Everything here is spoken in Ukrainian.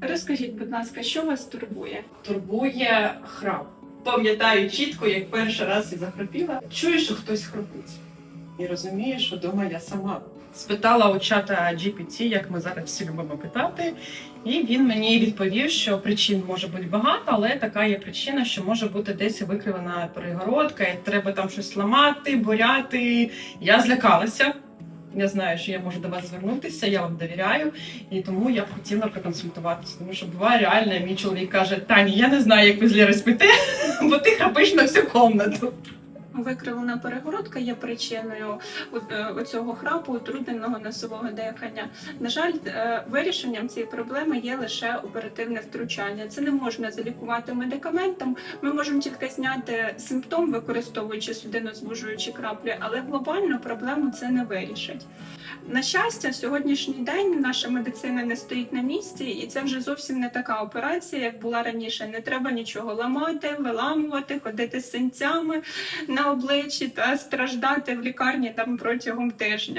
Розкажіть, будь ласка, що вас турбує? турбує храп. Пам'ятаю чітко, як перший раз я захропіла, чую, що хтось хропить. І розумію, що вдома я сама. Спитала у чата GPT, як ми зараз всі любимо питати, і він мені відповів, що причин може бути багато, але така є причина, що може бути десь викривана перегородка, і треба там щось ламати, буряти. Я злякалася. Я знаю, що я можу до вас звернутися, я вам довіряю, і тому я б хотіла проконсультуватися. Тому що буває реально, мій чоловік каже: Тані, я не знаю, як ви з розпити, бо ти храпиш на всю комнату. Викривлена перегородка є причиною у- цього храпу, утрудненого носового дихання. На жаль, е, вирішенням цієї проблеми є лише оперативне втручання. Це не можна залікувати медикаментом. Ми можемо тільки зняти симптом, використовуючи судинозвужуючі краплі, але глобально проблему це не вирішить. На щастя, в сьогоднішній день наша медицина не стоїть на місці, і це вже зовсім не така операція, як була раніше. Не треба нічого ламати, виламувати, ходити з синцями на обличчі та страждати в лікарні там протягом тижня.